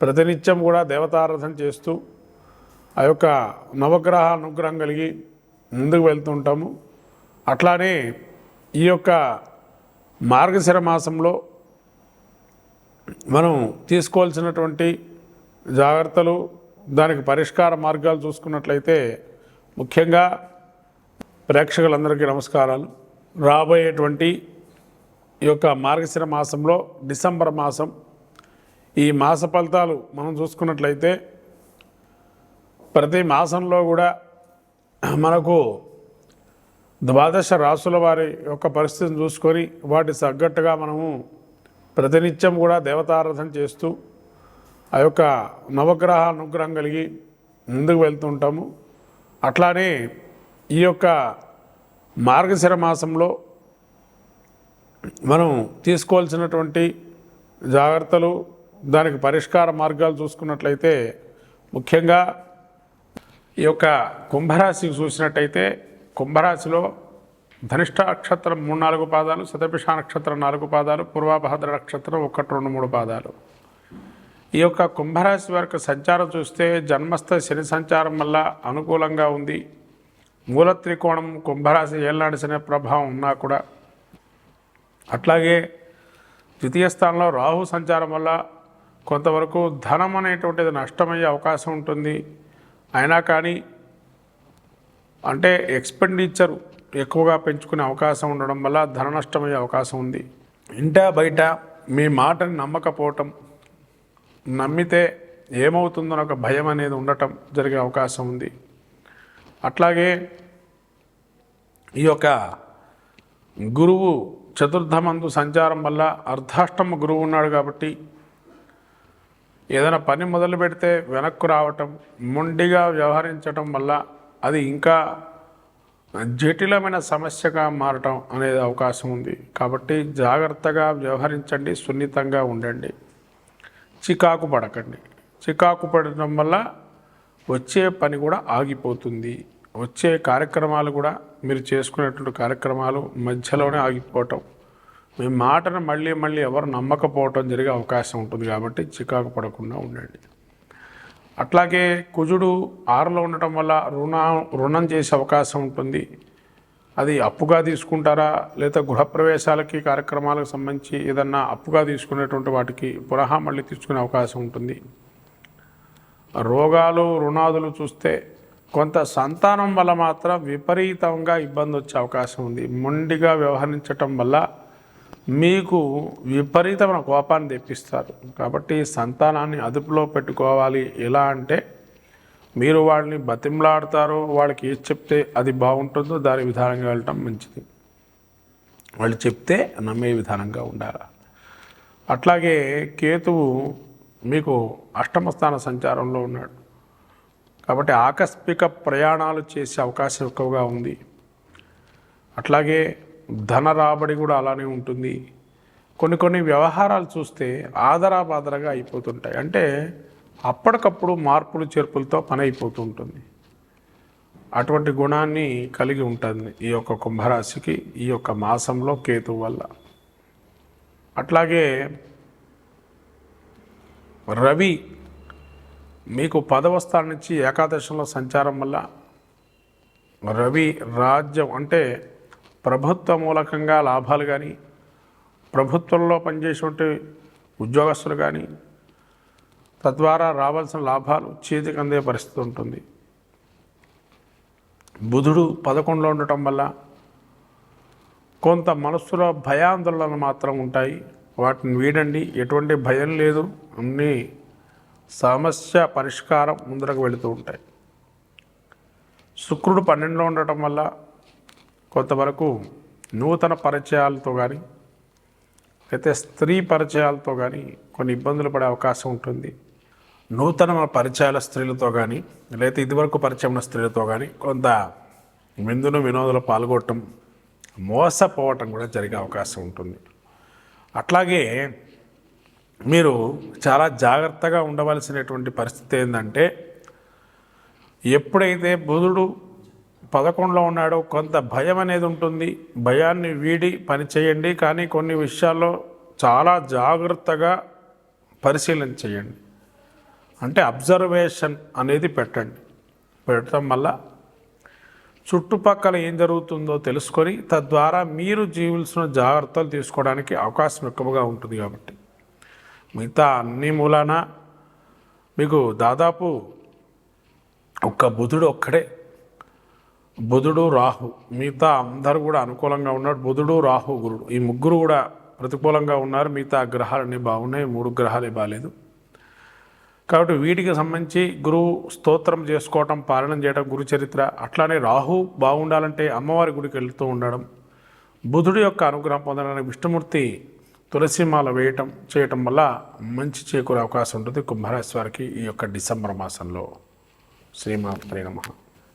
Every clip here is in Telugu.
ప్రతినిత్యం కూడా దేవతారాధన చేస్తూ ఆ యొక్క నవగ్రహ అనుగ్రహం కలిగి ముందుకు వెళ్తుంటాము అట్లానే ఈ యొక్క మార్గశిర మాసంలో మనం తీసుకోవాల్సినటువంటి జాగ్రత్తలు దానికి పరిష్కార మార్గాలు చూసుకున్నట్లయితే ముఖ్యంగా ప్రేక్షకులందరికీ నమస్కారాలు. రాబోయేటువంటి ఈ యొక్క మార్గశిర మాసంలో డిసెంబర్ మాసం ఈ మాస ఫలితాలు మనం చూసుకున్నట్లయితే ప్రతి మాసంలో కూడా మనకు ద్వాదశ రాసుల వారి యొక్క పరిస్థితిని చూసుకొని వాటి తగ్గట్టుగా మనము ప్రతినిత్యం కూడా దేవతారాధన చేస్తూ ఆ యొక్క నవగ్రహ అనుగ్రహం కలిగి ముందుకు వెళ్తుంటాము అట్లానే ఈ యొక్క మార్గశిర మాసంలో మనం తీసుకోవాల్సినటువంటి జాగ్రత్తలు దానికి పరిష్కార మార్గాలు చూసుకున్నట్లయితే ముఖ్యంగా ఈ యొక్క కుంభరాశికి చూసినట్టయితే కుంభరాశిలో ధనిష్ట నక్షత్రం మూడు నాలుగు పాదాలు శతభిష నక్షత్రం నాలుగు పాదాలు పూర్వాభద్ర నక్షత్రం ఒకటి రెండు మూడు పాదాలు. ఈ యొక్క కుంభరాశి వరకు సంచారం చూస్తే జన్మస్థ శని సంచారం వల్ల అనుకూలంగా ఉంది. మూల త్రికోణం కుంభరాశి ఏళ్ళనాడు శని ప్రభావం ఉన్నా కూడా. అట్లాగే ద్వితీయ స్థానంలో రాహు సంచారం వల్ల కొంతవరకు ధనం అనేటువంటిది నష్టమయ్యే అవకాశం ఉంటుంది. అయినా కానీ అంటే ఎక్స్పెండిచర్ ఎక్కువగా పెంచుకునే అవకాశం ఉండడం వల్ల ధన నష్టమయ్యే అవకాశం ఉంది. ఇంట బయట మీ మాటని నమ్మకపోవటం నమ్మితే ఏమవుతుందో ఒక భయం అనేది ఉండటం జరిగే అవకాశం ఉంది. అట్లాగే ఈ యొక్క గురువు చతుర్థమందు సంచారం వల్ల అర్ధాష్టమ గురువు ఉన్నాడు కాబట్టి ఏదైనా పని మొదలు పెడితే వెనక్కు రావటం మొండిగా వ్యవహరించటం వల్ల అది ఇంకా జటిలమైన సమస్యగా మారటం అనేది అవకాశం ఉంది. కాబట్టి జాగ్రత్తగా వ్యవహరించండి సున్నితంగా ఉండండి. చికాకు పడకండి. చికాకు పడటం వల్ల వచ్చే పని కూడా ఆగిపోతుంది. వచ్చే కార్యక్రమాలు కూడా మీరు చేసుకునేటువంటి కార్యక్రమాలు మధ్యలోనే ఆగిపోవటం. మీ మాటను మళ్ళీ మళ్ళీ ఎవరు నమ్మకపోవటం జరిగే అవకాశం ఉంటుంది కాబట్టి చికాకు పడకుండా ఉండండి. అట్లాగే కుజుడు ఆరులో ఉండటం వల్ల రుణ రుణం చేసే అవకాశం ఉంటుంది. అది అప్పుగా తీసుకుంటారా? లేదా గృహప్రవేశాలకి కార్యక్రమాలకు సంబంధించి ఏదన్నా అప్పుగా తీసుకునేటువంటి వాటికి పునః మళ్ళీ తీసుకునే అవకాశం ఉంటుంది. రోగాలు రుణాదులు చూస్తే కొంత సంతానం వల్ల మాత్రం విపరీతంగా ఇబ్బంది వచ్చే అవకాశం ఉంది. మొండిగా వ్యవహరించటం వల్ల మీకు విపరీతమైన కోపాన్ని తెప్పిస్తారు. కాబట్టి సంతానాన్ని అదుపులో పెట్టుకోవాలి. ఎలా అంటే మీరు వాళ్ళని బతిమలాడతారో వాళ్ళకి ఏది చెప్తే అది బాగుంటుందో దాని విధానంగా వెళ్ళటం మంచిది. వాళ్ళు చెప్తే నమ్మే విధానంగా ఉండాలి? అట్లాగే కేతువు మీకు అష్టమ స్థాన సంచారంలో ఉన్నాడు. కాబట్టి ఆకస్మిక ప్రయాణాలు చేసే అవకాశం ఎక్కువగా ఉంది. అట్లాగే ధన రాబడి కూడా అలానే ఉంటుంది. కొన్ని కొన్ని వ్యవహారాలు చూస్తే ఆదరాబాదరగా అయిపోతుంటాయి. అంటే అప్పటికప్పుడు మార్పులు చేర్పులతో పని అయిపోతూ ఉంటుంది. అటువంటి గుణాన్ని కలిగి ఉంటుంది ఈ యొక్క కుంభరాశికి ఈ యొక్క మాసంలో కేతు వల్ల. అట్లాగే రవి మీకు పదవ స్థానం నుంచి ఏకాదశంలో సంచారం వల్ల రవి రాజ్యం అంటే ప్రభుత్వ మూలకంగా లాభాలు కానీ ప్రభుత్వంలో పనిచేసేటువంటి ఉద్యోగస్తులు కానీ తద్వారా రావాల్సిన లాభాలు చేతికి అందే పరిస్థితి ఉంటుంది. బుధుడు పదకొండులో ఉండటం వల్ల కొంత మనస్సులో భయాందోళనలు మాత్రం ఉంటాయి. వాటిని వీడండి. ఎటువంటి భయం లేదు. అన్నీ సమస్య పరిష్కారం ముందరకు వెళుతూ ఉంటాయి. శుక్రుడు పన్నెండులో ఉండటం వల్ల కొంతవరకు నూతన పరిచయాలతో కానీ అయితే స్త్రీ పరిచయాలతో కానీ కొన్ని ఇబ్బందులు పడే అవకాశం ఉంటుంది. నూతన పరిచయాల స్త్రీలతో కానీ లేకపోతే ఇదివరకు పరిచయం ఉన్న స్త్రీలతో కానీ కొంత విందును వినోదంలో పాల్గొనటం మోసపోవటం కూడా జరిగే అవకాశం ఉంటుంది. అట్లాగే మీరు చాలా జాగ్రత్తగా ఉండవలసినటువంటి పరిస్థితి ఏంటంటే ఎప్పుడైతే బుధుడు పదకొండులో ఉన్నాడు కొంత భయం అనేది ఉంటుంది. భయాన్ని వీడి పని చేయండి కానీ కొన్ని విషయాల్లో చాలా జాగ్రత్తగా పరిశీలన చేయండి. అంటే అబ్జర్వేషన్ అనేది పెట్టండి. పెట్టడం వల్ల చుట్టుపక్కల ఏం జరుగుతుందో తెలుసుకొని తద్వారా మీరు జీవించిన జాగ్రత్తలు తీసుకోవడానికి అవకాశం ఎక్కువగా ఉంటుంది కాబట్టి. మిగతా అన్ని మూలాన మీకు దాదాపు ఒక్క బుధుడు ఒక్కడే బుధుడు రాహు. మిగతా అందరూ కూడా అనుకూలంగా ఉన్నాడు బుధుడు రాహు గురుడు. ఈ ముగ్గురు కూడా ప్రతికూలంగా ఉన్నారు. మిగతా గ్రహాలన్నీ బాగున్నాయి. మూడు గ్రహాలే బాగాలేదు కాబట్టి వీటికి సంబంధించి గురువు స్తోత్రం చేసుకోవటం పాలన చేయడం గురు చరిత్ర. అట్లానే రాహు బాగుండాలంటే అమ్మవారి గుడికి వెళుతూ ఉండడం. బుధుడి యొక్క అనుగ్రహం పొందడానికి విష్ణుమూర్తి తులసిమాల వేయటం చేయటం వల్ల మంచి చేకూరే అవకాశం ఉంటుంది. కుంభరాశి వారికి ఈ యొక్క డిసెంబర్ మాసంలో. శ్రీమాత్రే నమ.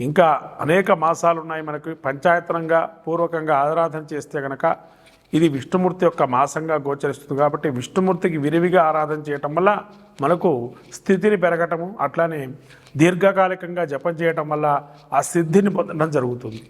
ఇంకా అనేక మాసాలు ఉన్నాయి మనకు పంచాయతనంగా పూర్వకంగా ఆరాధన చేస్తే కనుక ఇది విష్ణుమూర్తి యొక్క మాసంగా గోచరిస్తుంది కాబట్టి విష్ణుమూర్తికి విరివిగా ఆరాధన చేయటం వల్ల మనకు స్థితిని పెరగటము అట్లానే దీర్ఘకాలికంగా జపం చేయటం వల్ల ఆ సిద్ధిని పొందడం జరుగుతుంది.